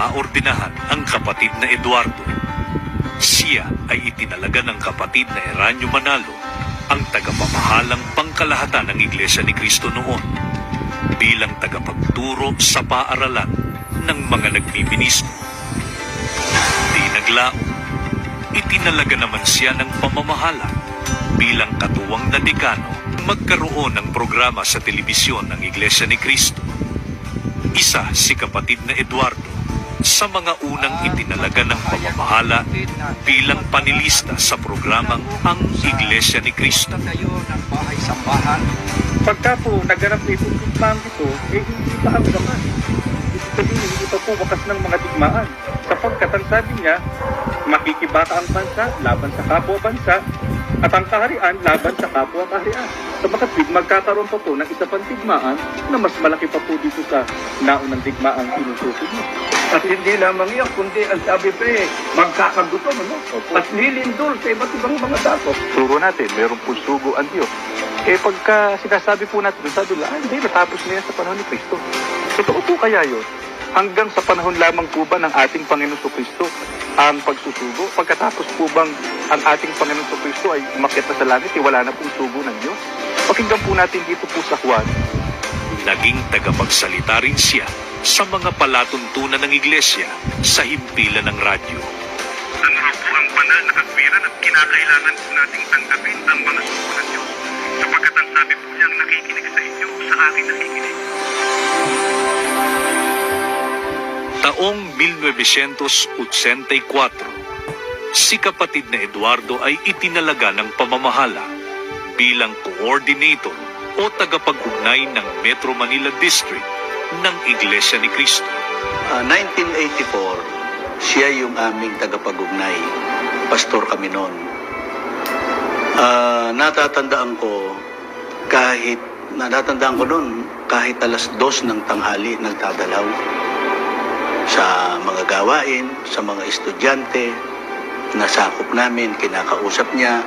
maordinahan ang kapatid na Eduardo. Siya ay itinalaga ng kapatid na Eranio Manalo, ang tagapamahalang pangkalahatan ng Iglesia ni Cristo noon, bilang tagapagturo sa paaralan ng mga nagbibinismo. Di naglao, itinalaga naman siya ng pamamahala bilang katuwang na dekano magkaroon ng programa sa telebisyon ng Iglesia ni Cristo. Isa si kapatid na Eduardo sa mga unang itinalaga ng pamamahala bilang panilista sa programang Ang Iglesia ni Cristo. Pagka po naganap na itong digmaan ito, eh hindi pa hanggaman. Ibig sabihin, hindi po wakas ng mga digmaan. Sapagkat ang sabi niya, makikibaka ang bansa laban sa kapwa bansa at ang kaharian laban sa kapwa kaharian. Sa makatwid, magkakaroon pa po ng isa pang digmaan na mas malaki pa po dito sa naunang digmaang inutukoy mo. At hindi lamang yan, kundi ang sabi pa eh, magkakagutom, ano? Opo. At lilindol sa iba't ibang mga dako. turo natin, meron po sugo ang Diyos. Eh pagka sinasabi po natin sa dulo, ah, hindi, natapos na yan sa panahon ni Kristo. Totoo po kaya yun? Hanggang sa panahon lamang po ba ng ating Panginoon Kristo ang pagsusugo? Pagkatapos po bang ang ating Panginoon Kristo ay umakyat na sa langit, eh, wala na pong sugo ng Diyos? Pakinggan po natin dito po sa Juan, Naging tagapagsalita rin siya sa mga palatuntunan ng iglesia sa himpilan ng radyo. Raw po ang banal na katwiran at kinakailangan po nating tanggapin ang mga sugo ng Diyos? Sapagkat ang sabi po niyang nakikinig sa inyo, sa akin nakikinig. Taong 1984, si kapatid na Eduardo ay itinalaga ng pamamahala bilang coordinator o tagapag-ugnay ng Metro Manila District ng Iglesia ni Cristo. Ah, 1984, siya yung aming tagapag-ugnay. Pastor kami noon. Ah, natatandaan ko kahit natatandaan ko noon kahit alas dos ng tanghali nagdadalaw sa mga gawain, sa mga estudyante, nasakop namin, kinakausap niya,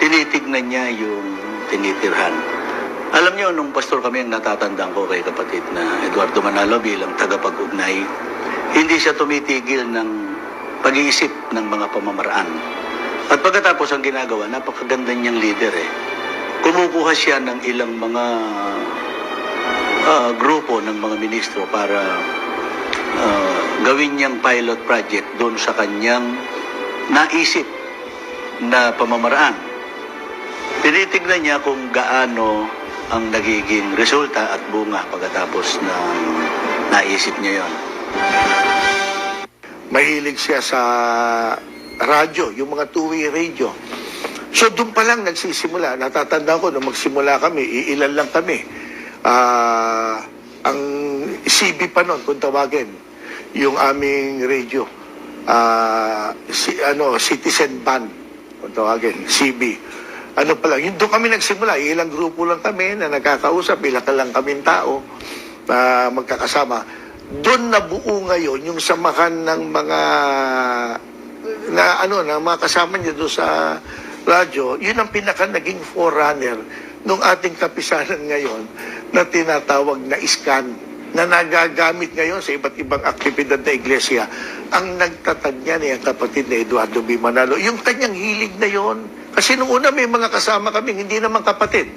tinitignan niya yung tinitirhan. Alam niyo, nung pastor kami ang natatandaan ko kay kapatid na Eduardo Manalo bilang tagapag-ugnay, hindi siya tumitigil ng pag-iisip ng mga pamamaraan. At pagkatapos ang ginagawa, napakaganda niyang leader eh. Kumukuha siya ng ilang mga ah, grupo ng mga ministro para ah, gawin niyang pilot project doon sa kanyang naisip na pamamaraan. Tinitignan niya kung gaano ang nagiging resulta at bunga pagkatapos ng naisip niya yon. mahilig siya sa radyo, yung mga two-way radio. So doon pa lang nagsisimula. Natatanda ko nung magsimula kami, iilan lang kami. Ah, ang CB pa noon, kung tawagin, yung aming radio. Ah, si, ano, Citizen Band, kung tawagin, CB. Ano pa lang, yun doon kami nagsimula. Ilang grupo lang kami na nagkakausap, ilang ka lang kaming tao na magkakasama. Doon nabuo ngayon yung samahan ng mga na ano na mga kasama niya doon sa radyo, yun ang pinaka naging forerunner nung ating kapisanan ngayon na tinatawag na iskan na nagagamit ngayon sa iba't ibang aktibidad na iglesia. Ang nagtatag niya ni ang kapatid na Eduardo B. Manalo. Yung kanyang hilig na yon. Kasi nung una may mga kasama kami, hindi naman kapatid,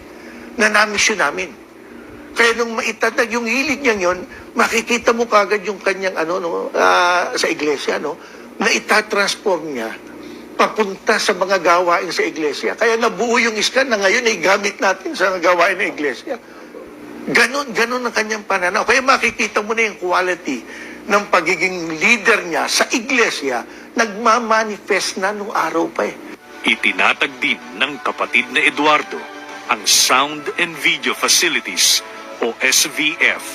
na namisyon namin. Kaya nung maitatag yung hilig niya yon, makikita mo kagad yung kanyang ano no ah, sa iglesia no na itatransform niya papunta sa mga gawain sa iglesia. Kaya nabuo yung iskan na ngayon ay gamit natin sa gawain ng iglesia. Ganon, ganon ang kanyang pananaw. Kaya makikita mo na yung quality ng pagiging leader niya sa iglesia, nagmamanifest na nung araw pa eh. Itinatag din ng kapatid na Eduardo ang Sound and Video Facilities o SVF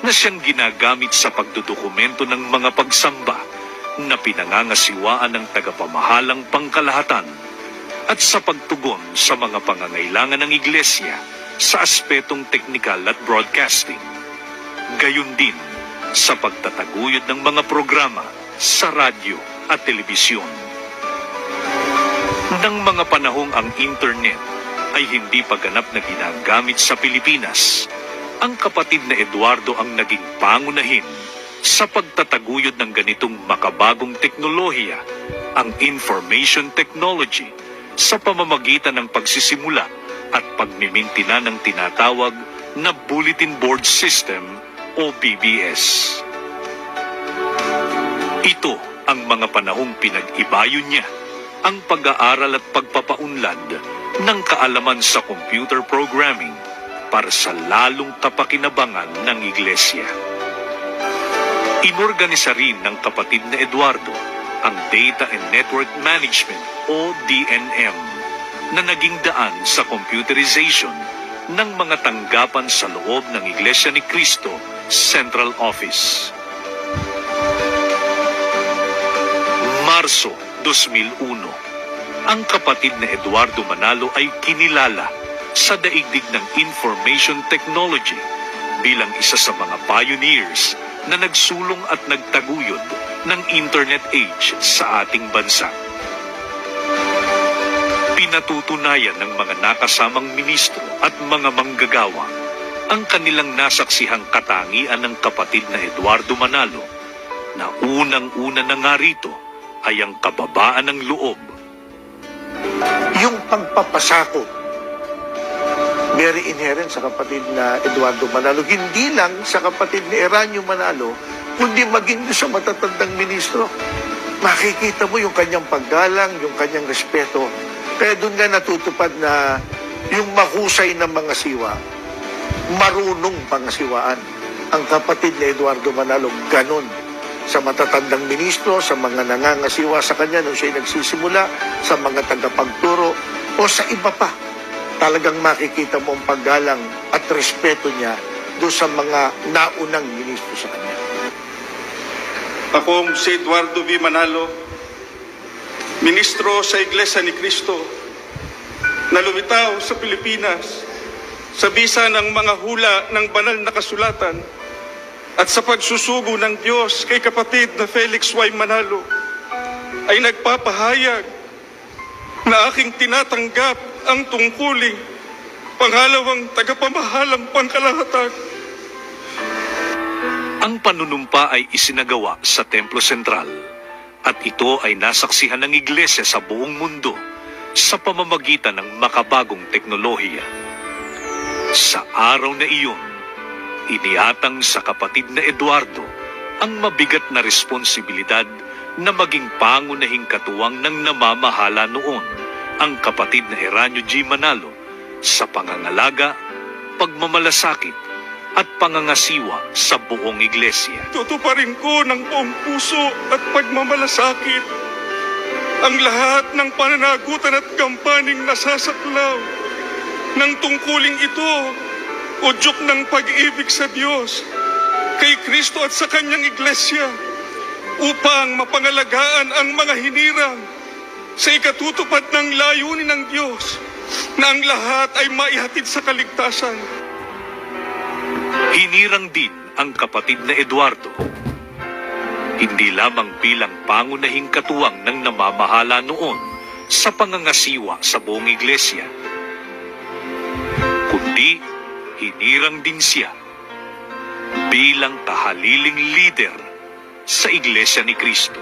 na siyang ginagamit sa pagdodokumento ng mga pagsamba na pinangangasiwaan ng tagapamahalang pangkalahatan at sa pagtugon sa mga pangangailangan ng iglesia sa aspetong teknikal at broadcasting. Gayun din sa pagtataguyod ng mga programa sa radyo at telebisyon. Nang mga panahong ang internet ay hindi pa ganap na ginagamit sa Pilipinas, ang kapatid na Eduardo ang naging pangunahin sa pagtataguyod ng ganitong makabagong teknolohiya, ang information technology, sa pamamagitan ng pagsisimula at pagmimintina ng tinatawag na Bulletin Board System o BBS. Ito ang mga panahong pinag-ibayo niya ang pag-aaral at pagpapaunlad ng kaalaman sa computer programming para sa lalong kapakinabangan ng iglesia. Inorganisa rin ng kapatid na Eduardo ang Data and Network Management o DNM na naging daan sa computerization ng mga tanggapan sa loob ng Iglesia ni Cristo Central Office. Marso 2001, ang kapatid na Eduardo Manalo ay kinilala sa daigdig ng information technology bilang isa sa mga pioneers na nagsulong at nagtaguyod ng internet age sa ating bansa. Pinatutunayan ng mga nakasamang ministro at mga manggagawa ang kanilang nasaksihang katangian ng kapatid na Eduardo Manalo na unang-una na nga rito ay ang kababaan ng loob Yung pagpapasako, very inherent sa kapatid na Eduardo Manalo. Hindi lang sa kapatid ni Eranio Manalo, kundi maging sa matatandang ministro. Makikita mo yung kanyang paggalang, yung kanyang respeto. Kaya doon nga natutupad na yung mahusay ng mga siwa, marunong pangasiwaan. Ang kapatid ni Eduardo Manalo, ganon sa matatandang ministro, sa mga nangangasiwa sa kanya nung siya'y nagsisimula, sa mga tagapagturo, o sa iba pa. Talagang makikita mo ang paggalang at respeto niya doon sa mga naunang ministro sa kanya. Akong si Eduardo V. Manalo, ministro sa Iglesia ni Cristo, na lumitaw sa Pilipinas sa bisa ng mga hula ng banal na kasulatan at sa pagsusugo ng Diyos kay kapatid na Felix Y. Manalo ay nagpapahayag na aking tinatanggap ang tungkuling pangalawang tagapamahalang pangkalahatan Ang panunumpa ay isinagawa sa Templo Sentral at ito ay nasaksihan ng iglesia sa buong mundo sa pamamagitan ng makabagong teknolohiya. Sa araw na iyon, iniatang sa kapatid na Eduardo ang mabigat na responsibilidad na maging pangunahing katuwang ng namamahala noon ang kapatid na Eranio G. Manalo sa pangangalaga, pagmamalasakit at pangangasiwa sa buong iglesia. Tutuparin ko ng buong puso at pagmamalasakit ang lahat ng pananagutan at kampaning nasasaklaw ng tungkuling ito, udyok ng pag-ibig sa Diyos, kay Kristo at sa kanyang iglesia, upang mapangalagaan ang mga hinirang sa ikatutupad ng layunin ng Diyos na ang lahat ay maihatid sa kaligtasan. Hinirang din ang kapatid na Eduardo. Hindi lamang bilang pangunahing katuwang ng namamahala noon sa pangangasiwa sa buong iglesia, kundi hinirang din siya bilang kahaliling leader sa iglesia ni Kristo.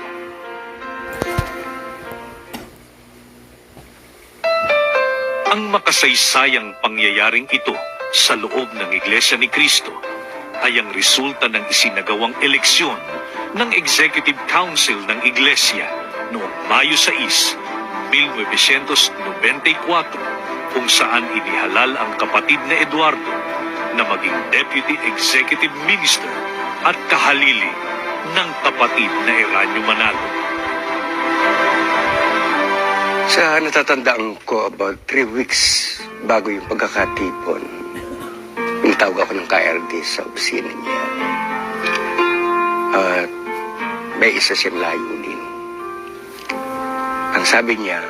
Ang makasaysayang pangyayaring ito sa loob ng Iglesia ni Cristo ay ang resulta ng isinagawang eleksyon ng Executive Council ng Iglesia noong Mayo 6, 1994 kung saan inihalal ang kapatid na Eduardo na maging Deputy Executive Minister at kahalili ng kapatid na Eranio Manalo. Sa natatandaan ko about three weeks bago yung pagkakatipon, nitawag ako ng KRD sa opisina niya. At may isa siyang layunin. Ang sabi niya,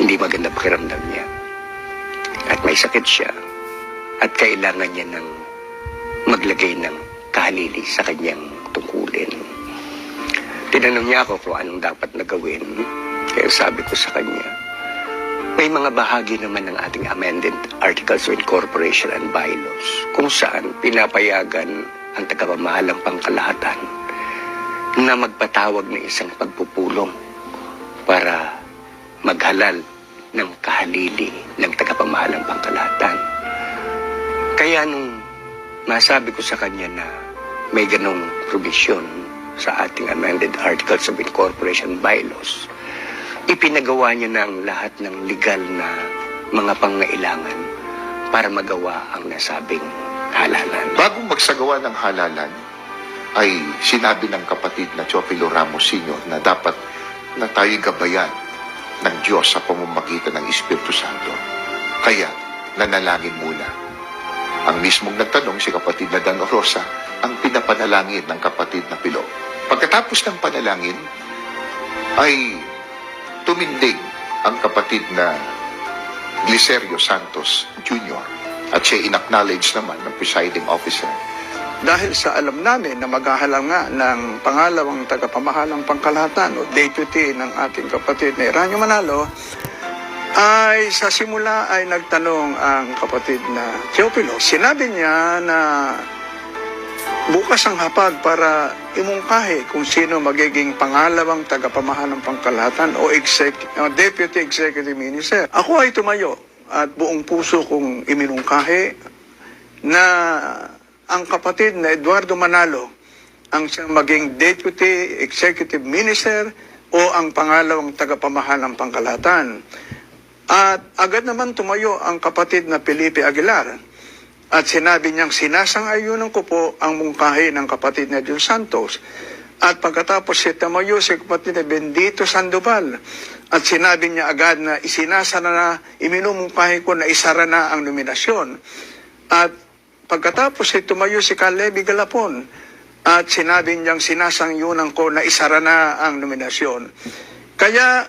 hindi maganda pakiramdam niya. At may sakit siya. At kailangan niya ng maglagay ng kahalili sa kanyang tungkulin. Tinanong niya ako kung anong dapat na gawin. Kaya sabi ko sa kanya, may mga bahagi naman ng ating amended Articles of Incorporation and Bylaws kung saan pinapayagan ang tagapamahalang pangkalahatan na magpatawag ng isang pagpupulong para maghalal ng kahalili ng tagapamahalang pangkalahatan. Kaya nung masabi ko sa kanya na may ganong provision sa ating amended Articles of Incorporation bylaws, ipinagawa niya na ang lahat ng legal na mga pangailangan para magawa ang nasabing halalan. Bagong magsagawa ng halalan, ay sinabi ng kapatid na Chopilo Ramos Sr. na dapat na tayo gabayan ng Diyos sa pamamagitan ng Espiritu Santo. Kaya, nanalangin muna. Ang mismong nagtanong, si kapatid na Dan Rosa, ang pinapanalangin ng kapatid na Pilo. Pagkatapos ng panalangin, ay tumindig ang kapatid na Glicerio Santos Jr. At siya in-acknowledge naman ng presiding officer dahil sa alam namin na maghahalang nga ng pangalawang tagapamahalang pangkalahatan o deputy ng ating kapatid na Eranio Manalo, ay sa simula ay nagtanong ang kapatid na Teopilo. Sinabi niya na bukas ang hapag para imungkahi kung sino magiging pangalawang tagapamahalang pangkalahatan o exec, o deputy executive minister. Ako ay tumayo at buong puso kong iminungkahi na ang kapatid na Eduardo Manalo ang siyang maging Deputy Executive Minister o ang pangalawang tagapamahalang pangkalahatan. At agad naman tumayo ang kapatid na Felipe Aguilar at sinabi niyang sinasang-ayunan ko po ang mungkahi ng kapatid na Jun Santos. At pagkatapos si tumayo si kapatid na Bendito Sandoval at sinabi niya agad na isinasara na, iminumungkahi ko na isara na ang nominasyon. At pagkatapos ay tumayo si Kalebi Galapon at sinabi niyang sinasangyunan ko na isara na ang nominasyon. Kaya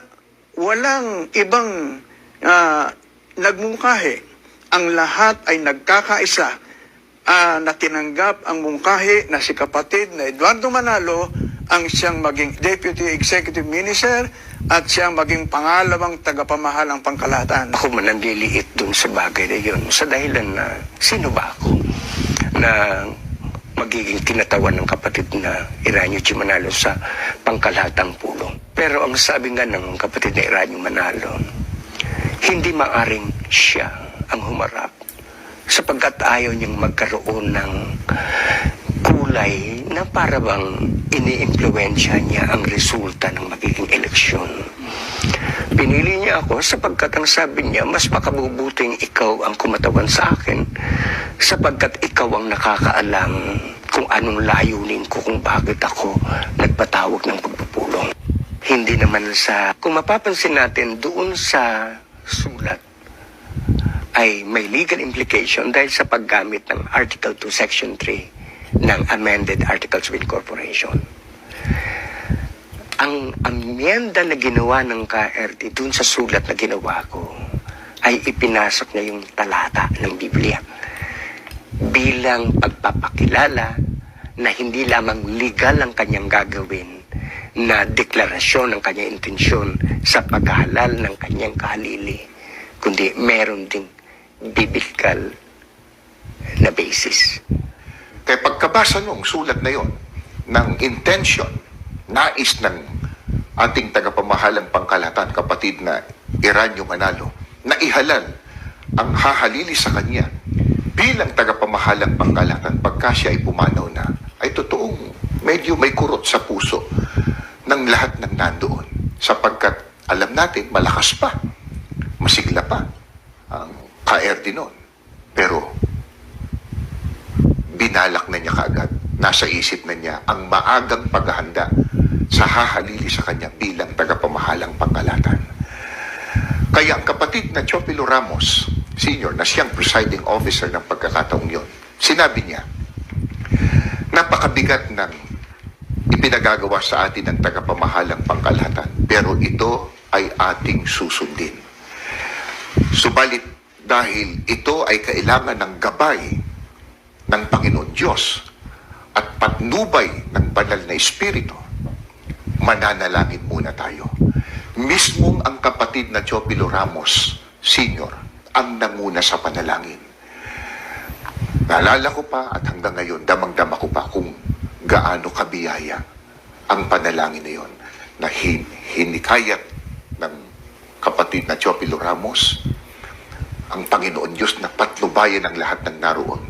walang ibang ah, nagmungkahi. Ang lahat ay nagkakaisa ah, na tinanggap ang mungkahi na si kapatid na Eduardo Manalo ang siyang maging Deputy Executive Minister at siyang maging pangalawang tagapamahalang pangkalahatan. Ako man nanliliit dun sa bagay na yun sa dahilan na sino ba ako na magiging tinatawan ng kapatid na Iranyo G. Manalo sa pangkalahatang pulong. Pero ang sabi nga ng kapatid na Iranyo Manalo, hindi maaring siya ang humarap sapagkat ayaw niyang magkaroon ng kulay na para bang iniimpluwensya niya ang resulta ng magiging eleksyon. Pinili niya ako sapagkat ang sabi niya, mas makabubuting ikaw ang kumatawan sa akin sapagkat ikaw ang nakakaalam kung anong layunin ko kung bakit ako nagpatawag ng pagpupulong. Hindi naman sa, kung mapapansin natin doon sa sulat, ay may legal implication dahil sa paggamit ng Article 2, Section 3 ng Amended Articles of Incorporation. Ang amyenda na ginawa ng KRT dun sa sulat na ginawa ko ay ipinasok niya yung talata ng Biblia bilang pagpapakilala na hindi lamang legal ang kanyang gagawin na deklarasyon ng kanyang intensyon sa paghahalal ng kanyang kahalili, kundi meron ding biblical na basis. Kaya pagkabasa nung sulat na yon ng intention, nais ng ating tagapamahalang pangkalahatan, kapatid na Iranyo Manalo, na ihalal ang hahalili sa kanya bilang tagapamahalang pangkalahatan pagka siya ay pumanaw na, ay totoong medyo may kurot sa puso ng lahat ng nandoon. Sapagkat alam natin, malakas pa, masigla pa ang KRD noon. Pero binalak na niya kaagad, nasa isip na niya ang maagang paghahanda sa hahalili sa kanya bilang tagapamahalang pangkalatan. Kaya ang kapatid na Chopilo Ramos, senior, na siyang presiding officer ng pagkakataong yon, sinabi niya, napakabigat ng ipinagagawa sa atin ng tagapamahalang pangkalahatan, pero ito ay ating susundin. Subalit dahil ito ay kailangan ng gabay ng Panginoon Diyos at patnubay ng banal na Espiritu, mananalangin muna tayo. Mismong ang kapatid na Chopilo Ramos, senior, ang nanguna sa panalangin. Naalala ko pa at hanggang ngayon, damang-dama ko pa kung gaano kabiyaya ang panalangin na yon na hin- hinikayat ng kapatid na Chopilo Ramos ang Panginoon Diyos na patnubayan ang lahat ng naroon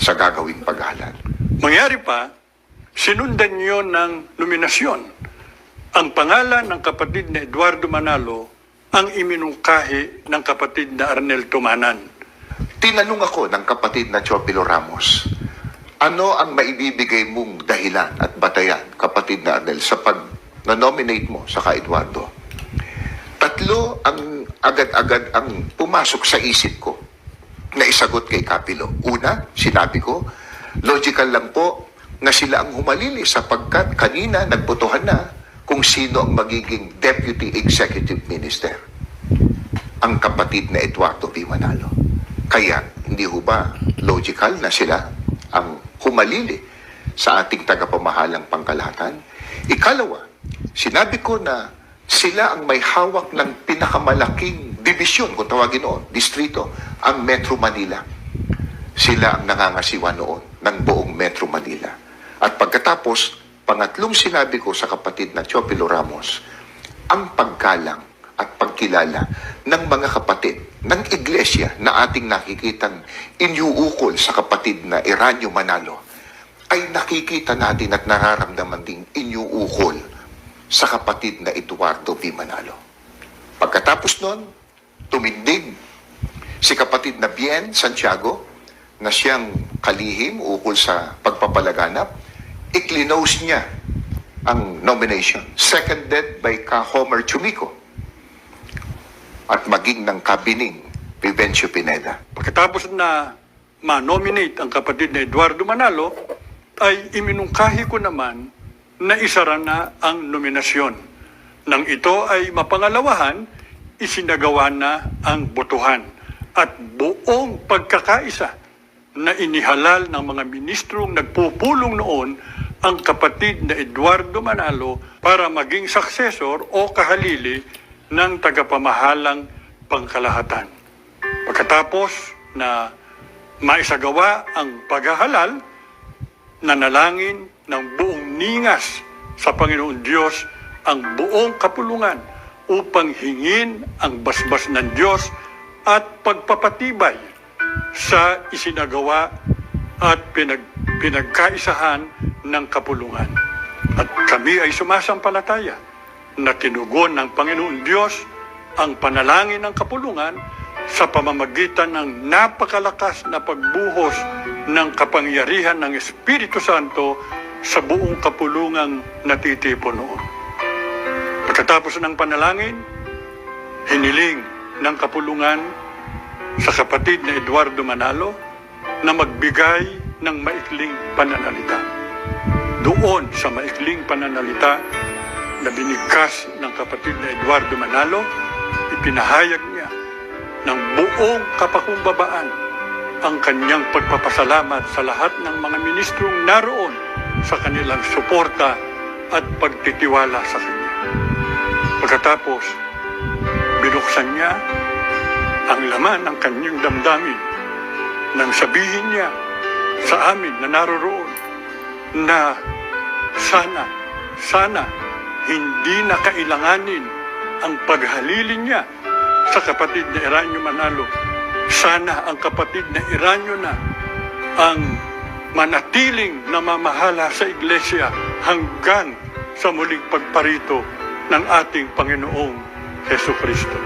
sa gagawing paghalal. Mangyari pa, sinundan niyo ng nominasyon. Ang pangalan ng kapatid na Eduardo Manalo ang iminungkahi ng kapatid na Arnel Tumanan. Tinanong ako ng kapatid na Chopilo Ramos, ano ang maibibigay mong dahilan at batayan, kapatid na Arnel, sa pag na-nominate mo sa ka Eduardo? Tatlo ang agad-agad ang pumasok sa isip ko na isagot kay Kapilo. Una, sinabi ko, logical lang po na sila ang humalili sapagkat kanina nagbotohan na kung sino ang magiging Deputy Executive Minister ang kapatid na Eduardo P. Manalo. Kaya, hindi ho ba logical na sila ang humalili sa ating tagapamahalang pangkalahatan? Ikalawa, sinabi ko na sila ang may hawak ng pinakamalaking dibisyon, kung tawagin noon, distrito, ang Metro Manila. Sila ang nangangasiwa noon ng buong Metro Manila. At pagkatapos, pangatlong sinabi ko sa kapatid na Chopilo Ramos, ang paggalang at pagkilala ng mga kapatid ng iglesia na ating nakikitang inyuukol sa kapatid na Eranio Manalo ay nakikita natin at nararamdaman ding inyuukol sa kapatid na Eduardo V. Manalo. Pagkatapos nun, tumindig si kapatid na Bien Santiago na siyang kalihim ukol sa pagpapalaganap, iklinose niya ang nomination, seconded by Ka Homer Chumiko at maging ng kabining Vivencio Pineda. Pagkatapos na ma-nominate ang kapatid na Eduardo Manalo, ay iminungkahi ko naman na isara na ang nominasyon. Nang ito ay mapangalawahan, isinagawa na ang botohan at buong pagkakaisa na inihalal ng mga ministrong nagpupulong noon ang kapatid na Eduardo Manalo para maging successor o kahalili ng tagapamahalang pangkalahatan. Pagkatapos na maisagawa ang paghahalal, nanalangin ng buong ningas sa Panginoon Diyos ang buong kapulungan upang hingin ang basbas ng Diyos at pagpapatibay sa isinagawa at pinag, pinagkaisahan ng kapulungan. At kami ay sumasampalataya na tinugon ng Panginoon Diyos ang panalangin ng kapulungan sa pamamagitan ng napakalakas na pagbuhos ng kapangyarihan ng Espiritu Santo sa buong kapulungang natitipon noon. Pagkatapos ng panalangin, hiniling ng kapulungan sa kapatid na Eduardo Manalo na magbigay ng maikling pananalita. Doon sa maikling pananalita na binigkas ng kapatid na Eduardo Manalo, ipinahayag niya ng buong kapakumbabaan ang kanyang pagpapasalamat sa lahat ng mga ministrong naroon sa kanilang suporta at pagtitiwala sa kanya. Pagkatapos, binuksan niya ang laman ng kanyang damdamin nang sabihin niya sa amin na naroroon na sana, sana hindi na kailanganin ang paghalili niya sa kapatid na Eranyo Manalo. Sana ang kapatid na Eranyo na ang manatiling namamahala sa iglesia hanggang sa muling pagparito ng ating Panginoong Heso Kristo.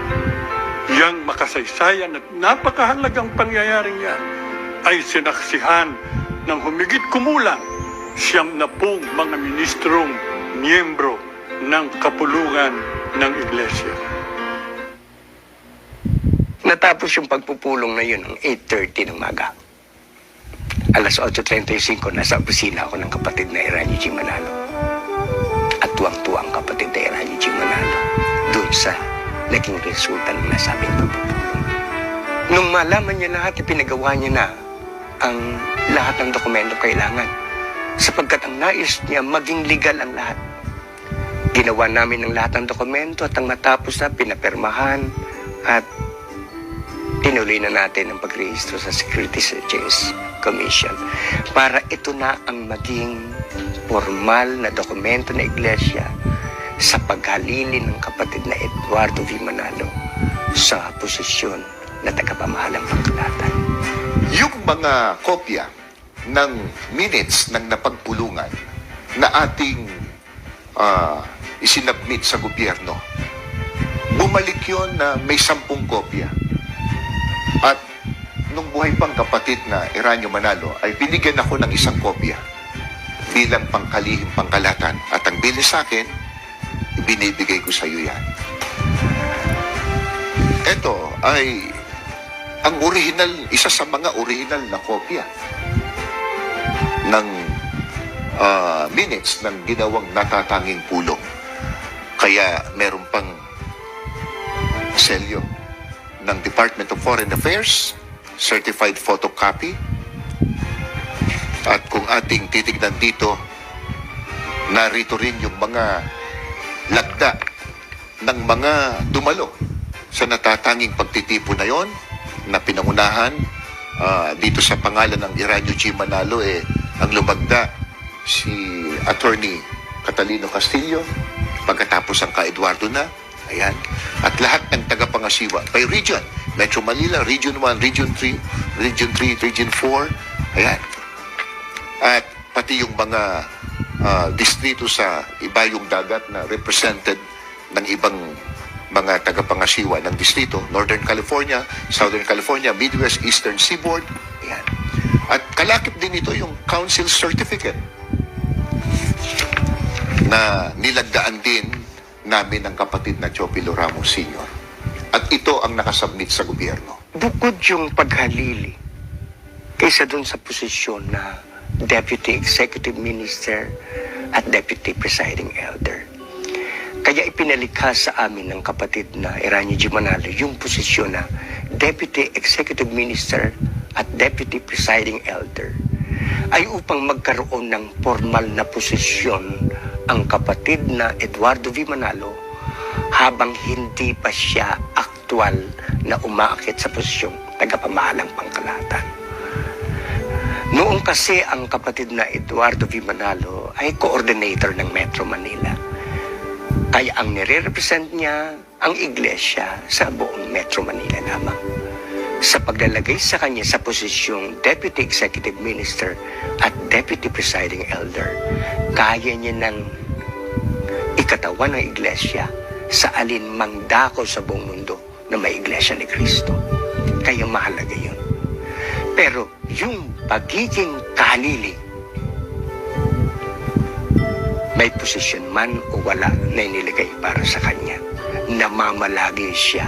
Yang makasaysayan at napakahalagang pangyayaring yan ay sinaksihan ng humigit kumulang siyam na pong mga ministrong miyembro ng kapulungan ng Iglesia. Natapos yung pagpupulong na yun ng 8.30 ng maga. Alas 8.35, nasa opisina ako ng kapatid na Eranio G. Manalo. At tuwang-tuwa ang kapatid na Eranio G. Manalo doon sa naging resulta ng nasabing pagpupulong. Nung malaman niya lahat, ipinagawa niya na ang lahat ng dokumento kailangan. Sapagkat ang nais niya, maging legal ang lahat. Ginawa namin ang lahat ng dokumento at ang matapos na pinapermahan at tinuloy na natin ang pagrehistro sa security searches Commission para ito na ang maging formal na dokumento na iglesia sa paghalili ng kapatid na Eduardo V. Manalo sa posisyon na tagapamahalang pangkalatan. Yung mga kopya ng minutes ng napagpulungan na ating ah, isinabmit sa gobyerno, bumalik yon na may sampung kopya. At nung buhay pang kapatid na Eranio Manalo, ay binigyan ako ng isang kopya bilang pangkalihim pangkalatan. At ang bilis sa akin, binibigay ko sa iyo yan. Ito ay ang original, isa sa mga original na kopya ng ah, minutes ng ginawang natatanging pulong. Kaya meron pang selyo ng Department of Foreign Affairs, certified photocopy. At kung ating titignan dito, narito rin yung mga lagda ng mga dumalo sa natatanging pagtitipo na yon na pinangunahan ah, dito sa pangalan ng Iranio G. Manalo eh ang lumagda si Attorney Catalino Castillo pagkatapos ang ka Eduardo na ayan. At lahat ng tagapangasiwa by region. Metro Manila Region 1 Region 3 Region 3 Region 4 ayan. At pati yung mga ah, distrito sa ibayong dagat na represented ng ibang mga tagapangasiwa ng distrito, Northern California, Southern California, Midwest, Eastern Seaboard. Ayan. At kalakip din ito yung Council Certificate na nilagdaan din namin ng kapatid na Chopilo Ramos Sr. At ito ang nakasubmit sa gobyerno. Bukod yung paghalili kaysa dun sa posisyon na Deputy Executive Minister at Deputy Presiding Elder. Kaya ipinalikha sa amin ng kapatid na Eranio G. Yung posisyon na Deputy Executive Minister at Deputy Presiding Elder ay upang magkaroon ng formal na posisyon ang kapatid na Eduardo V. Manalo habang hindi pa siya aktwal na umaakit sa posisyong tagapamahalang pangkalahatan. Noong kasi ang kapatid na Eduardo V. Manalo ay coordinator ng Metro Manila. Kaya ang nire-represent niya ang iglesia sa buong Metro Manila lamang. Sa paglalagay sa kanya sa posisyong Deputy Executive Minister at Deputy Presiding Elder, kaya niya ng ikatawan ng iglesia sa alin mang dako sa buong mundo na may iglesia ni Kristo. Kaya mahalaga yun. Pero yung pagiging kalili, may posisyon man o wala na inilagay para sa kanya, namamalagi siya,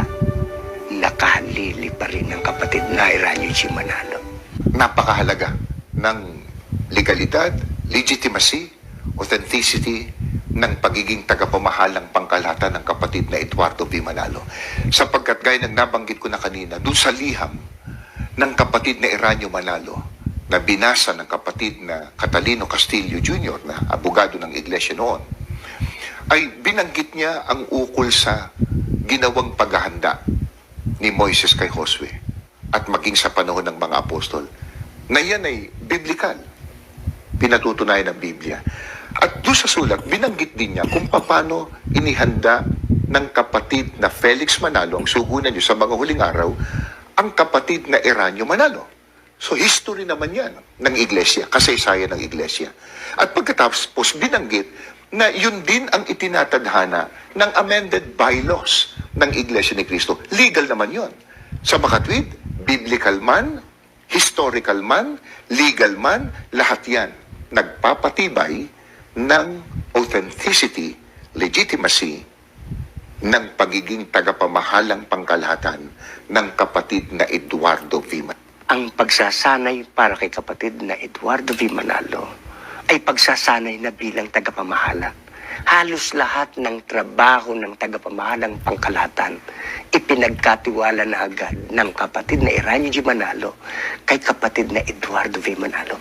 nakahalili pa rin ng kapatid na Iranyo G. Manalo. napakahalaga ng legalidad, legitimacy, authenticity ng pagiging tagapamahalang pangkalahatan ng kapatid na Eduardo V. Manalo. Sapagkat gaya ng nabanggit ko na kanina, doon sa liham ng kapatid na Eranio Manalo na binasa ng kapatid na Catalino Castillo Jr. na abogado ng iglesia noon, ay binanggit niya ang ukol sa ginawang paghahanda ni Moises kay Josue at maging sa panahon ng mga apostol na yan ay biblikal. Pinatutunayan ng Biblia. At doon sa sulat, binanggit din niya kung paano inihanda ng kapatid na Felix Manalo, ang sugunan niyo sa mga huling araw, ang kapatid na Eranio Manalo. So history naman yan ng iglesia, kasaysayan ng iglesia. At pagkatapos binanggit na yun din ang itinatadhana ng amended bylaws ng Iglesia ni Cristo. Legal naman yun. Sa makatwid, biblical man, historical man, legal man, lahat yan nagpapatibay ng authenticity, legitimacy ng pagiging tagapamahalang pangkalahatan ng kapatid na Eduardo Vima. Ang pagsasanay para kay kapatid na Eduardo V. Manalo ay pagsasanay na bilang tagapamahala. Halos lahat ng trabaho ng tagapamahalang pangkalahatan ipinagkatiwala na agad ng kapatid na Iranyo G. Manalo kay kapatid na Eduardo V. Manalo.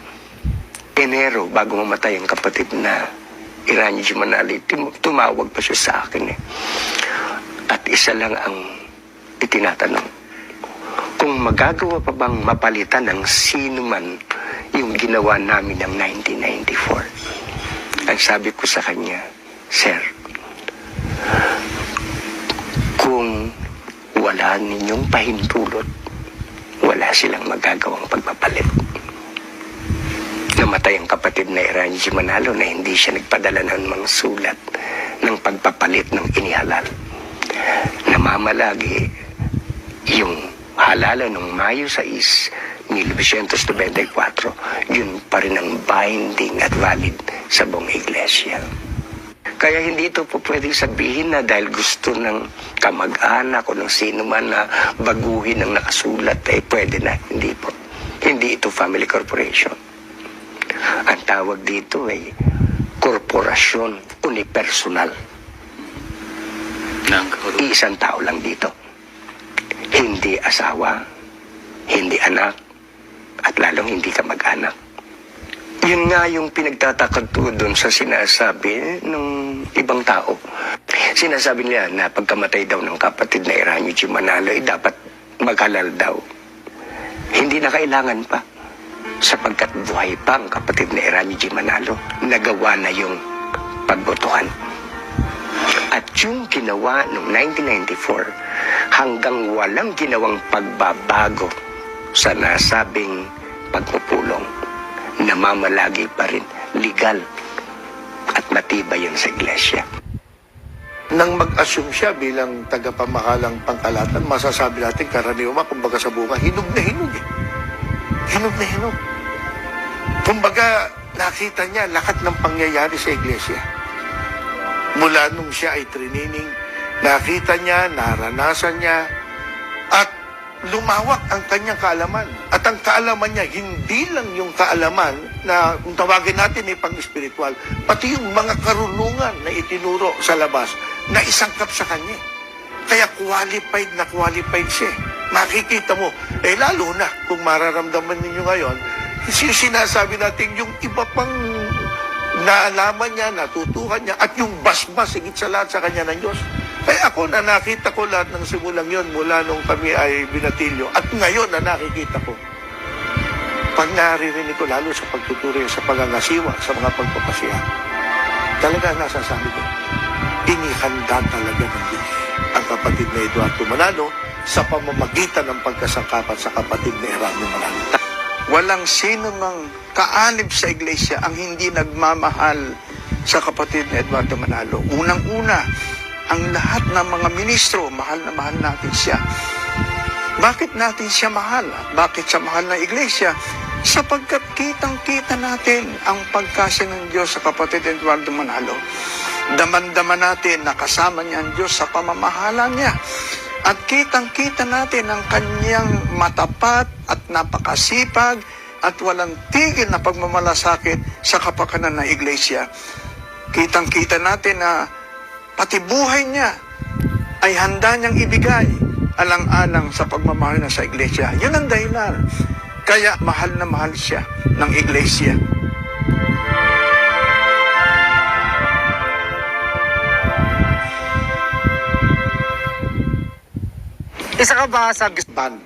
Enero, bago mamatay ang kapatid na Iranyo G. Manalo, tumawag pa siya sa akin eh. At isa lang ang itinatanong, kung magagawa pa bang mapalitan ng sino man yung ginawa namin ng 1994. Ang sabi ko sa kanya, Sir, kung wala ninyong pahintulot, wala silang magagawang pagpapalit. Namatay ang kapatid na Iranyo G. Manalo na hindi siya nagpadala ng mga sulat ng pagpapalit ng inihalal. Namamalagi yung halala ng Mayo 6, 1994, yun pa rin ang binding at valid sa buong iglesia. Kaya hindi ito po pwedeng sabihin na dahil gusto ng kamag-anak o ng sino man na baguhin ang nakasulat, eh pwede na. Hindi po. Hindi ito family corporation. Ang tawag dito ay korporasyon unipersonal. Isang tao lang dito. Hindi asawa, hindi anak, at lalong hindi ka mag-anak. Yun nga yung pinagtatakad ko doon sa sinasabi ng ibang tao. Sinasabi nila na pagkamatay daw ng kapatid na Iranyo G. Manalo, ay dapat maghalal daw. Hindi na kailangan pa. Sapagkat buhay pa ang kapatid na Iranyo G. Manalo, nagawa na yung pagbotohan. At yung ginawa noong 1994 hanggang walang ginawang pagbabago sa nasabing pagpupulong, namamalagi pa rin legal at matibay yun sa iglesia. Nang mag-assume siya bilang tagapamahalang pangkalatan, masasabi natin karaniwan, kumbaga sa buka, hinog na hinog eh. Hinog na hinog. Kumbaga, nakita niya lahat ng pangyayari sa iglesia. Mula nung siya ay trinining, nakita niya, naranasan niya, at lumawak ang kanyang kaalaman. At ang kaalaman niya, hindi lang yung kaalaman na kung tawagin natin ay pang-espiritual, pati yung mga karunungan na itinuro sa labas na isangkap sa kanya. Kaya qualified na qualified siya. Makikita mo, eh lalo na kung mararamdaman ninyo ngayon, sin- sinasabi natin yung iba pang naalaman niya, natutuhan niya, at yung basbas, higit sa lahat sa kanya ng Diyos. Kaya ako na nakita ko lahat ng simulang yon mula nung kami ay binatilyo. At ngayon na nakikita ko, pag naririnig ko lalo sa pagtuturo sa pagangasiwa, sa mga pagpapasya, talaga nasasabi ko, inihanda talaga ng Diyos ang kapatid na Eduardo Manalo sa pamamagitan ng pagkasangkapan sa kapatid na Erasmo Manalo. Walang sino mang kaanib sa iglesia ang hindi nagmamahal sa kapatid ni Eduardo Manalo. Unang-una, ang lahat ng mga ministro, mahal na mahal natin siya. Bakit natin siya mahal? Bakit siya mahal ng iglesia? Sapagkat kitang-kita natin ang pagkasya ng Diyos sa kapatid Eduardo Manalo. Daman-daman natin na kasama niya ang Diyos sa pamamahala niya. At kitang-kita natin ang kanyang matapat at napakasipag at walang tigil na pagmamalasakit sa kapakanan ng iglesia. Kitang-kita natin na pati buhay niya ay handa niyang ibigay alang-alang sa pagmamahal na sa iglesia. Yun ang dahilan. Kaya mahal na mahal siya ng iglesia. Isa ka ba sa Ban